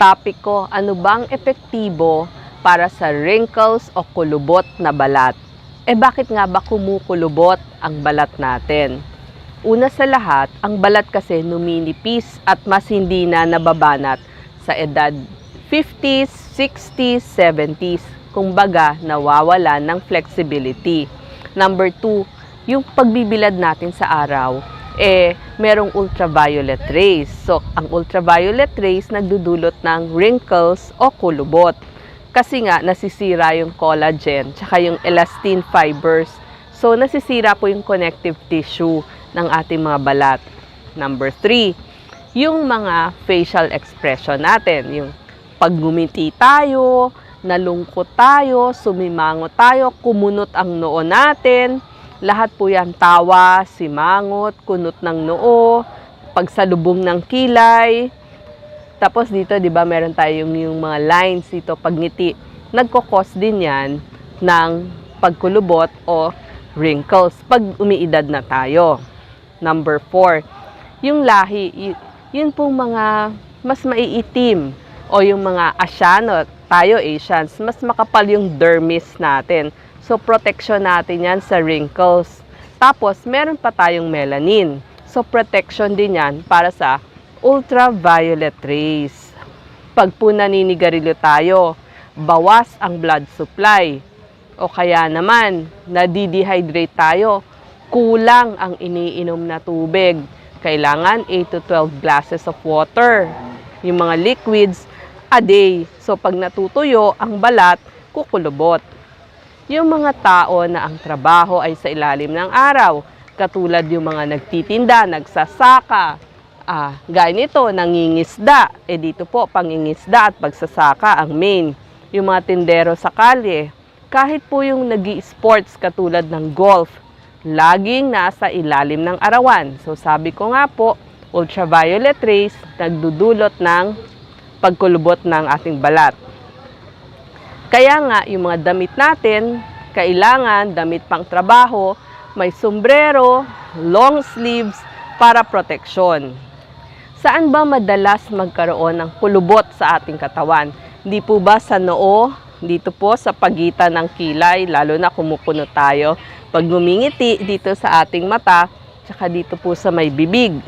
topic ko, ano bang epektibo para sa wrinkles o kulubot na balat? Eh bakit nga ba kumukulubot ang balat natin? Una sa lahat, ang balat kasi numinipis at mas hindi na nababanat sa edad 50s, 60s, 70s. Kumbaga, nawawala ng flexibility. Number two, yung pagbibilad natin sa araw, eh, merong ultraviolet rays. So, ang ultraviolet rays nagdudulot ng wrinkles o kulubot. Kasi nga, nasisira yung collagen, tsaka yung elastin fibers. So, nasisira po yung connective tissue ng ating mga balat. Number three, yung mga facial expression natin. Yung pag ngumiti tayo, nalungkot tayo, sumimango tayo, kumunot ang noo natin. Lahat po yan tawa, simangot, kunot ng noo, pagsalubong ng kilay. Tapos dito, di ba, meron tayong yung mga lines dito, pagngiti. Nagkokos din yan ng pagkulubot o wrinkles pag umiidad na tayo. Number four, yung lahi, yun pong mga mas maiitim o yung mga Asyano, tayo Asians, mas makapal yung dermis natin. So, protection natin yan sa wrinkles. Tapos, meron pa tayong melanin. So, protection din yan para sa ultraviolet rays. Pag po naninigarilyo tayo, bawas ang blood supply. O kaya naman, nadidehydrate tayo, kulang ang iniinom na tubig. Kailangan 8 to 12 glasses of water. Yung mga liquids, a day. So pag natutuyo ang balat, kukulubot. Yung mga tao na ang trabaho ay sa ilalim ng araw, katulad yung mga nagtitinda, nagsasaka, ah, gaya nito, nangingisda. Eh dito po, pangingisda at pagsasaka ang main. Yung mga tindero sa kalye, kahit po yung nag sports katulad ng golf, laging nasa ilalim ng arawan. So sabi ko nga po, ultraviolet rays nagdudulot ng pagkulubot ng ating balat. Kaya nga, yung mga damit natin, kailangan damit pang trabaho, may sombrero, long sleeves para proteksyon. Saan ba madalas magkaroon ng kulubot sa ating katawan? Hindi po ba sa noo, dito po sa pagitan ng kilay, lalo na kumukuno tayo. Pag ngumingiti dito sa ating mata, tsaka dito po sa may bibig.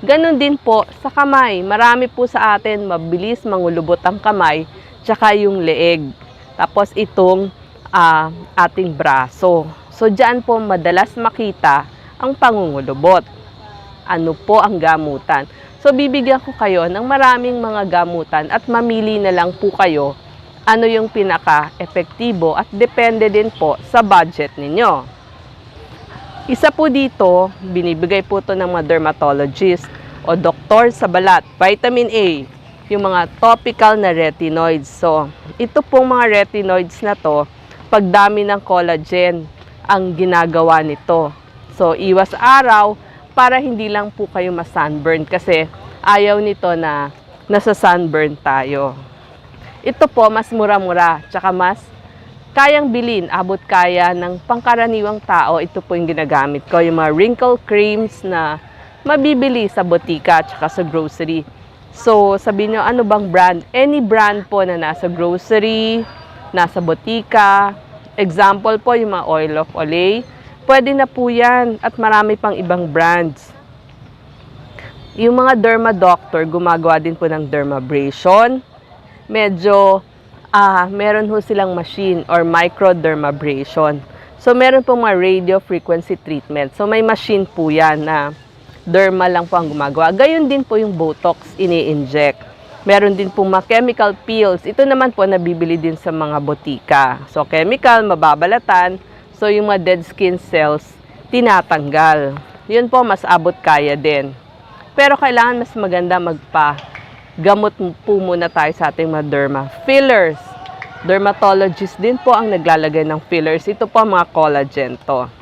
Ganon din po sa kamay. Marami po sa atin mabilis mangulubot ang kamay, tsaka yung leeg. Tapos itong ah, ating braso. So diyan po madalas makita ang pangungulubot. Ano po ang gamutan? So bibigyan ko kayo ng maraming mga gamutan at mamili na lang po kayo ano yung pinaka-epektibo at depende din po sa budget ninyo. Isa po dito, binibigay po to ng mga dermatologist o doktor sa balat, vitamin A, yung mga topical na retinoids. So, ito pong mga retinoids na to, pagdami ng collagen ang ginagawa nito. So, iwas araw para hindi lang po kayo masunburn kasi ayaw nito na nasa sunburn tayo. Ito po, mas mura-mura, tsaka mas kayang bilin, abot kaya ng pangkaraniwang tao. Ito po yung ginagamit ko, yung mga wrinkle creams na mabibili sa botika tsaka sa grocery. So, sabihin nyo, ano bang brand? Any brand po na nasa grocery, nasa botika. Example po, yung mga oil of Olay. Pwede na po yan at marami pang ibang brands. Yung mga derma doctor, gumagawa din po ng dermabrasion. Medyo, ah, meron ho silang machine or microdermabrasion. So, meron pong mga radio frequency treatment. So, may machine po yan na derma lang po ang gumagawa. Gayon din po yung Botox ini-inject. Meron din po mga chemical pills. Ito naman po nabibili din sa mga botika. So, chemical, mababalatan. So, yung mga dead skin cells, tinatanggal. Yun po, mas abot kaya din. Pero kailangan mas maganda magpa gamot po muna tayo sa ating mga derma. Fillers. Dermatologist din po ang naglalagay ng fillers. Ito po ang mga collagen to.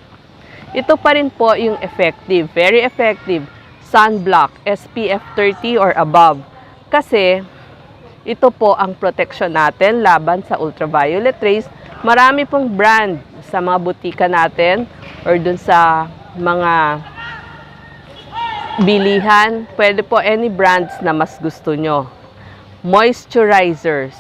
Ito pa rin po yung effective, very effective sunblock SPF 30 or above. Kasi ito po ang protection natin laban sa ultraviolet rays. Marami pong brand sa mga butika natin or dun sa mga bilihan. Pwede po any brands na mas gusto nyo. moisturizers.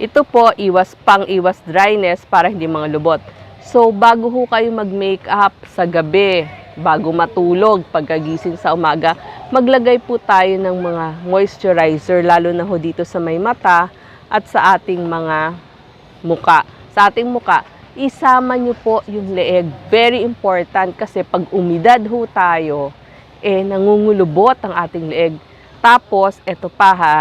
Ito po, iwas pang iwas dryness para hindi mga lubot. So, bago ho kayo mag-makeup sa gabi, bago matulog, pagkagising sa umaga, maglagay po tayo ng mga moisturizer, lalo na ho dito sa may mata at sa ating mga muka. Sa ating muka, isama nyo po yung leeg. Very important kasi pag umidad ho tayo, eh nangungulubot ang ating leeg. Tapos, eto pa ha,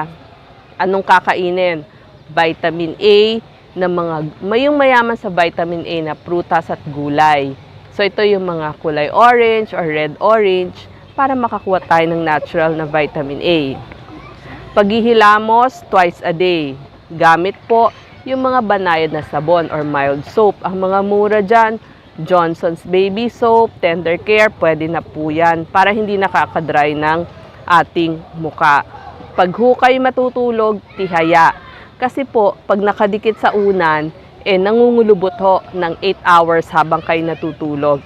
anong kakainin? Vitamin A na mga mayong mayaman sa vitamin A na prutas at gulay. So ito yung mga kulay orange or red orange para makakuha tayo ng natural na vitamin A. Paghihilamos twice a day. Gamit po yung mga banayad na sabon or mild soap. Ang mga mura dyan, Johnson's Baby Soap, Tender Care, pwede na po yan para hindi nakakadry ng ating muka. Pag ho kayo matutulog, tihaya. Kasi po, pag nakadikit sa unan, eh nangungulubot ho ng 8 hours habang kayo natutulog.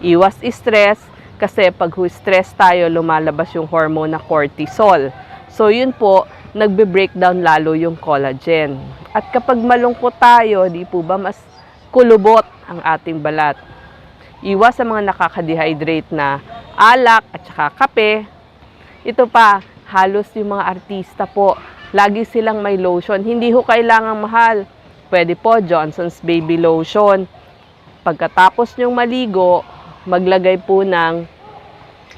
Iwas stress kasi pag stress tayo, lumalabas yung hormone na cortisol. So yun po, nagbe-breakdown lalo yung collagen. At kapag malungkot tayo, di po ba mas kulubot ang ating balat. Iwas sa mga nakaka-dehydrate na alak at saka kape. Ito pa, halos yung mga artista po, lagi silang may lotion. Hindi ho kailangang mahal. Pwede po Johnson's Baby Lotion. Pagkatapos nyong maligo, maglagay po ng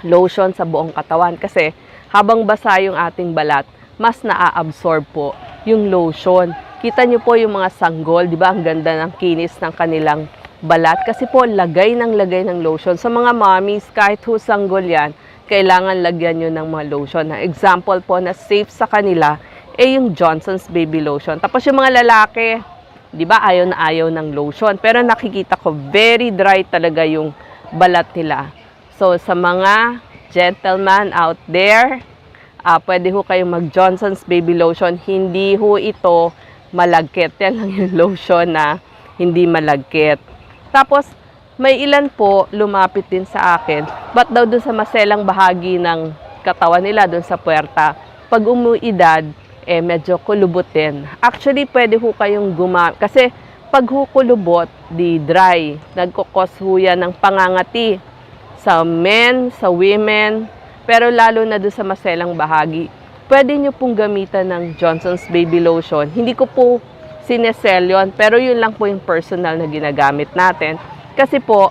lotion sa buong katawan kasi habang basa yung ating balat, mas naa-absorb po yung lotion. Kita nyo po yung mga sanggol, di ba? Ang ganda ng kinis ng kanilang balat. Kasi po, lagay ng lagay ng lotion. Sa mga mommies, kahit ho sanggol yan, kailangan lagyan nyo ng mga lotion. Na example po na safe sa kanila, eh yung Johnson's Baby Lotion. Tapos yung mga lalaki, di ba, ayaw na ayaw ng lotion. Pero nakikita ko, very dry talaga yung balat nila. So, sa mga gentleman out there, ah pwede ho kayong mag Johnson's Baby Lotion. Hindi ho ito malagkit. Yan lang yung lotion na hindi malagkit. Tapos, may ilan po lumapit din sa akin. Ba't daw dun sa maselang bahagi ng katawan nila, dun sa puwerta, pag umuidad, eh medyo kulubot din. Actually, pwede ho kayong gumamit. Kasi pag ho kulubot, di dry. Nagkukos ho yan ng pangangati sa men, sa women, pero lalo na doon sa maselang bahagi. Pwede nyo pong gamitan ng Johnson's Baby Lotion. Hindi ko po sinesell yun, pero yun lang po yung personal na ginagamit natin. Kasi po,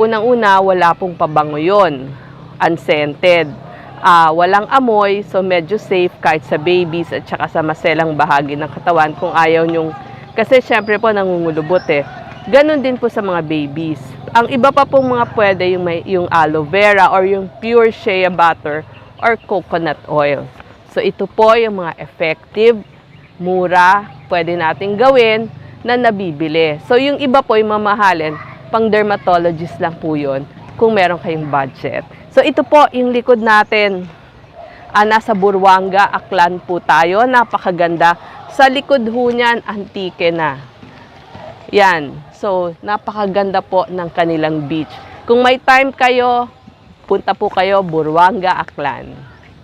unang-una, wala pong pabango yun. Unscented. Ah, walang amoy, so medyo safe kahit sa babies at saka sa maselang bahagi ng katawan kung ayaw nyong... Kasi syempre po nangungulubot eh. Ganon din po sa mga babies. Ang iba pa pong mga pwede yung, may, yung aloe vera or yung pure shea butter or coconut oil. So ito po yung mga effective, mura, pwede nating gawin na nabibili. So yung iba po yung mamahalin, pang dermatologist lang po yun kung meron kayong budget. So ito po yung likod natin. Ah, nasa Burwanga, Aklan po tayo. Napakaganda. Sa likod ho niyan, antike na. Yan. So, napakaganda po ng kanilang beach. Kung may time kayo, punta po kayo Burwanga, Aklan.